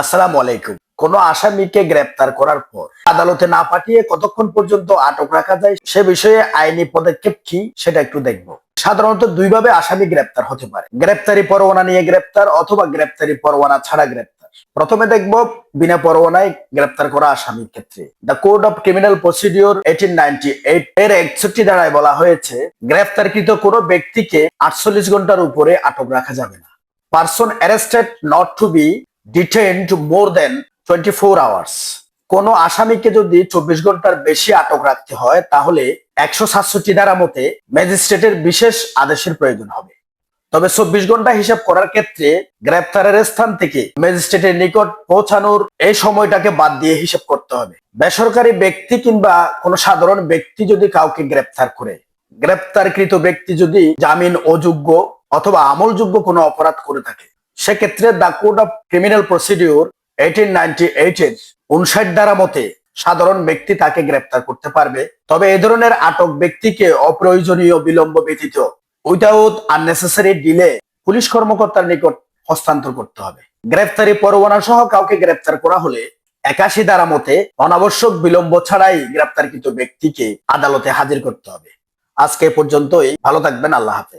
আসসালামু আলাইকুম। কোন আসামিকে গ্রেপ্তার করার পর আদালতে না পাঠিয়ে কতক্ষণ পর্যন্ত আটক রাখা যায় সে বিষয়ে আইনি পদক্ষেপ কি সেটা একটু দেখব। সাধারণত দুইভাবে আসামি গ্রেপ্তার হতে পারে। গ্রেপ্তারি পরোয়ানা নিয়ে গ্রেপ্তার অথবা গ্রেপ্তারি পরোয়ানা ছাড়া গ্রেপ্তার। প্রথমে দেখব বিনা পরোয়ানায় গ্রেপ্তার করা আসামির ক্ষেত্রে। The code of criminal procedure eighteen ninety eight এর একষট্টি ধারায় বলা হয়েছে, গ্রেপ্তারকৃত কোনো ব্যক্তিকে আটচল্লিশ ঘণ্টার উপরে আটক রাখা যাবে না। Person arrested not to be detained more than twenty four hours কোনো আসামিকে যদি চব্বিশ ঘণ্টার বেশি আটক রাখতে হয়, তাহলে একশো সাতষট্টি ধারা মতে ম্যাজিস্ট্রেটের বিশেষ আদেশের প্রয়োজন হবে। তবে চব্বিশ ঘণ্টা হিসাব করার ক্ষেত্রে গ্রেপ্তারের স্থান থেকে ম্যাজিস্ট্রেটের নিকট পৌঁছানোর এই সময়টাকে বাদ দিয়ে হিসাব করতে হবে। বেসরকারি ব্যক্তি কিংবা কোনো সাধারণ ব্যক্তি যদি কাউকে গ্রেপ্তার করে, গ্রেপ্তারকৃত ব্যক্তি যদি জামিন অযোগ্য অথবা আমলযোগ্য কোনো অপরাধ করে থাকে সেক্ষেত্রে the code of criminal procedure eighteen ninety eight এর উনষাট দ্বারা মতে সাধারণ ব্যক্তি তাকে গ্রেপ্তার করতে পারবে। তবে এই ধরনের আটক ব্যক্তিকে অপ্রয়োজনীয় বিলম্ব ব্যতীত উইদাউট আননেসেসারি ডিলে পুলিশ কর্মকর্তার নিকট হস্তান্তর করতে হবে। গ্রেপ্তারি পরোয়ানা সহ কাউকে গ্রেপ্তার করা হলে একাশি দ্বারা মতে অনাবশ্যক বিলম্ব ছাড়াই গ্রেপ্তারকৃত ব্যক্তিকে আদালতে হাজির করতে হবে। আজকে এ পর্যন্তই। ভালো থাকবেন। আল্লাহ হাফেজ।